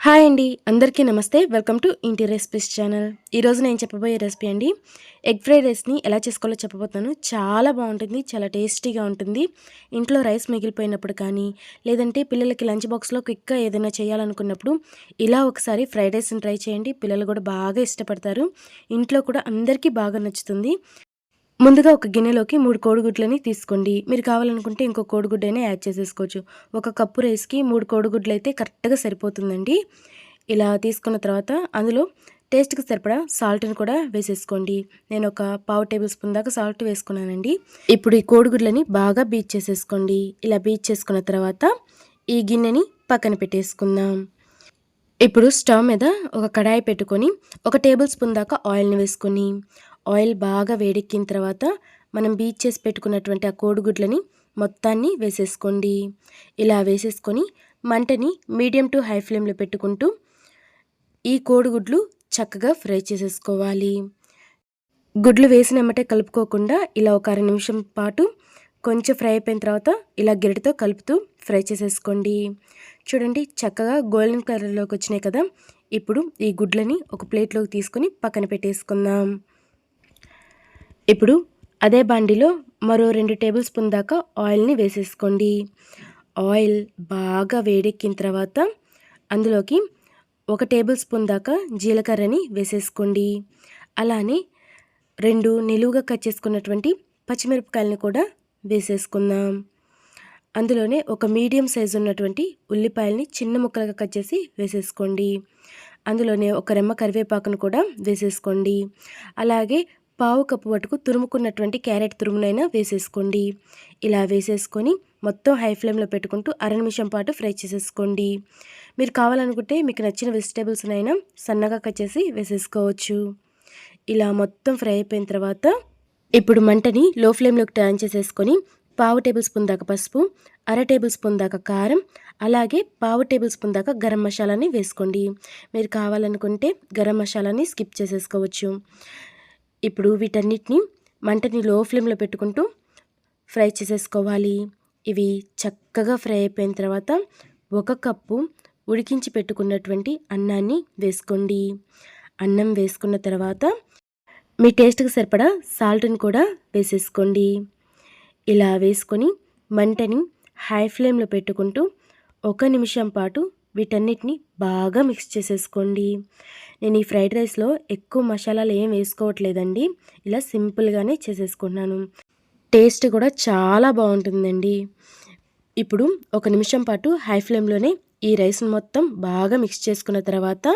Hi అండి అందరికీ నమస్తే. వెల్కమ్ టు ఇంటి రెసిపీస్ ఛానల్. ఈరోజు నేను చెప్పబోయే రెసిపీ అండి ఎగ్ ఫ్రైడ్ రైస్ని ఎలా చేసుకోవాలో చెప్పబోతున్నాను. చాలా బాగుంటుంది చాలా టేస్టీగా ఉంటుంది. ఇంట్లో రైస్ మిగిలిపోయినప్పుడు కానీ లేదంటే పిల్లలకి లంచ్ బాక్స్లో క్విక్గా ఏదైనా చేయాలనుకున్నప్పుడు ఇలా ఒకసారి ఫ్రైడ్ రైస్ని ట్రై చేయండి. పిల్లలు కూడా బాగా ఇష్టపడతారు. ఇంట్లో కూడా అందరికీ బాగా నచ్చుతుంది. ముందుగా ఒక గిన్నెలోకి మూడు కోడిగుడ్లని తీసుకోండి. మీరు కావాలనుకుంటే ఇంకో కోడిగుడ్డైనా యాడ్ చేసేసుకోవచ్చు. ఒక కప్పు రైస్కి మూడు కోడిగుడ్లు అయితే కరెక్ట్గా సరిపోతుందండి. ఇలా తీసుకున్న తర్వాత అందులో టేస్ట్కి సరిపడా సాల్ట్ని కూడా వేసేసుకోండి. నేను ఒక పావు టేబుల్ స్పూన్ దాకా సాల్ట్ వేసుకున్నానండి. ఇప్పుడు ఈ కోడిగుడ్లని బాగా బీచ్ చేసేసుకోండి. ఇలా బీచ్ చేసుకున్న తర్వాత ఈ గిన్నెని పక్కన పెట్టేసుకుందాం. ఇప్పుడు స్టవ్ మీద ఒక కడాయి పెట్టుకొని ఒక టేబుల్ స్పూన్ దాకా ఆయిల్ని వేసుకొని ఆయిల్ బాగా వేడెక్కిన తర్వాత మనం బీచ్ చేసి పెట్టుకున్నటువంటి ఆ కోడిగుడ్లని మొత్తాన్ని వేసేసుకోండి. ఇలా వేసేసుకొని మంటని మీడియం టు హై ఫ్లేమ్లో పెట్టుకుంటూ ఈ కోడిగుడ్లు చక్కగా ఫ్రై చేసేసుకోవాలి. గుడ్లు వేసినమ్మటే కలుపుకోకుండా ఇలా ఒక అర నిమిషం పాటు కొంచెం ఫ్రై అయిపోయిన తర్వాత ఇలా గెరటితో కలుపుతూ ఫ్రై చేసేసుకోండి. చూడండి చక్కగా గోల్డెన్ కలర్లోకి వచ్చినాయి కదా. ఇప్పుడు ఈ గుడ్లని ఒక ప్లేట్లోకి తీసుకొని పక్కన పెట్టేసుకుందాం. ఇప్పుడు అదే బాండిలో మరో రెండు టేబుల్ స్పూన్ దాకా ఆయిల్ని వేసేసుకోండి. ఆయిల్ బాగా వేడెక్కిన తర్వాత అందులోకి ఒక టేబుల్ స్పూన్ దాకా జీలకర్రని వేసేసుకోండి. అలానే రెండు నిలువుగా కట్ చేసుకున్నటువంటి పచ్చిమిరపకాయలను కూడా వేసేసుకుందాం. అందులోనే ఒక మీడియం సైజు ఉన్నటువంటి ఉల్లిపాయలని చిన్న ముక్కలుగా కట్ చేసి వేసేసుకోండి. అందులోనే ఒక రెమ్మ కరివేపాకును కూడా వేసేసుకోండి. అలాగే పావు కప్పు పట్టుకు తురుముకున్నటువంటి క్యారెట్ తురుమునైనా వేసేసుకోండి. ఇలా వేసేసుకొని మొత్తం హై ఫ్లేమ్లో పెట్టుకుంటూ అర నిమిషం పాటు ఫ్రై చేసేసుకోండి. మీరు కావాలనుకుంటే మీకు నచ్చిన వెజిటేబుల్స్నైనా సన్నగా కట్ చేసి వేసేసుకోవచ్చు. ఇలా మొత్తం ఫ్రై అయిపోయిన తర్వాత ఇప్పుడు మంటని లో ఫ్లేమ్లోకి టర్న్ చేసేసుకొని పావు టేబుల్ స్పూన్ దాకా పసుపు అర టేబుల్ స్పూన్ దాకా కారం అలాగే పావు టేబుల్ స్పూన్ దాకా గరం మసాలాని వేసుకోండి. మీరు కావాలనుకుంటే గరం మసాలాని స్కిప్ చేసేసుకోవచ్చు. ఇప్పుడు వీటన్నిటిని మంటని లో ఫ్లేమ్లో పెట్టుకుంటూ ఫ్రై చేసేసుకోవాలి. ఇవి చక్కగా ఫ్రై అయిపోయిన తర్వాత ఒక కప్పు ఉడికించి పెట్టుకున్నటువంటి అన్నాన్ని వేసుకోండి. అన్నం వేసుకున్న తర్వాత మీ టేస్ట్కి సరిపడా సాల్ట్ని కూడా వేసేసుకోండి. ఇలా వేసుకొని మంటని హై ఫ్లేమ్లో పెట్టుకుంటూ ఒక నిమిషం పాటు వీటన్నిటిని బాగా మిక్స్ చేసేసుకోండి. నేను ఈ ఫ్రైడ్ రైస్లో ఎక్కువ మసాలాలు ఏం వేసుకోవట్లేదండి. ఇలా సింపుల్గానే చేసేసుకున్నాను టేస్ట్ కూడా చాలా బాగుంటుందండి. ఇప్పుడు ఒక నిమిషం పాటు హై ఫ్లేమ్లోనే ఈ రైస్ను మొత్తం బాగా మిక్స్ చేసుకున్న తర్వాత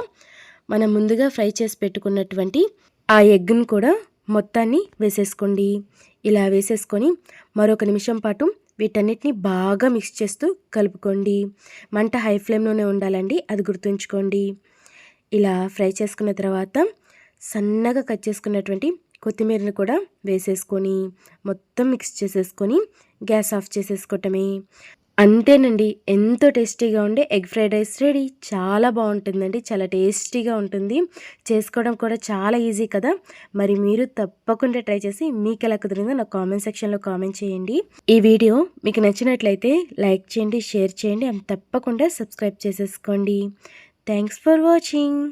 మనం ముందుగా ఫ్రై చేసి పెట్టుకున్నటువంటి ఆ ఎగ్ను కూడా మొత్తాన్ని వేసేసుకోండి. ఇలా వేసేసుకొని మరొక నిమిషం పాటు వీటన్నిటిని బాగా మిక్స్ చేస్తూ కలుపుకోండి. మంట హై ఫ్లేమ్లోనే ఉండాలండి అది గుర్తుంచుకోండి. ఇలా ఫ్రై చేసుకున్న తర్వాత సన్నగా కట్ చేసుకున్నటువంటి కొత్తిమీరని కూడా వేసేసుకొని మొత్తం మిక్స్ చేసేసుకొని గ్యాస్ ఆఫ్ చేసేసుకోవటమే. అంతేనండి. ఎంతో టేస్టీగా ఉండే ఎగ్ ఫ్రైడ్ రైస్ రెడీ. చాలా బాగుంటుందండి. చాలా టేస్టీగా ఉంటుంది. చేసుకోవడం కూడా చాలా ఈజీ కదా. మరి మీరు తప్పకుండా ట్రై చేసి మీకు ఎలా కుదిరిందో నాకు కామెంట్ సెక్షన్లో కామెంట్ చేయండి. ఈ వీడియో మీకు నచ్చినట్లయితే లైక్ చేయండి షేర్ చేయండి అండ్ తప్పకుండా సబ్స్క్రైబ్ చేసేసుకోండి. Thanks for watching.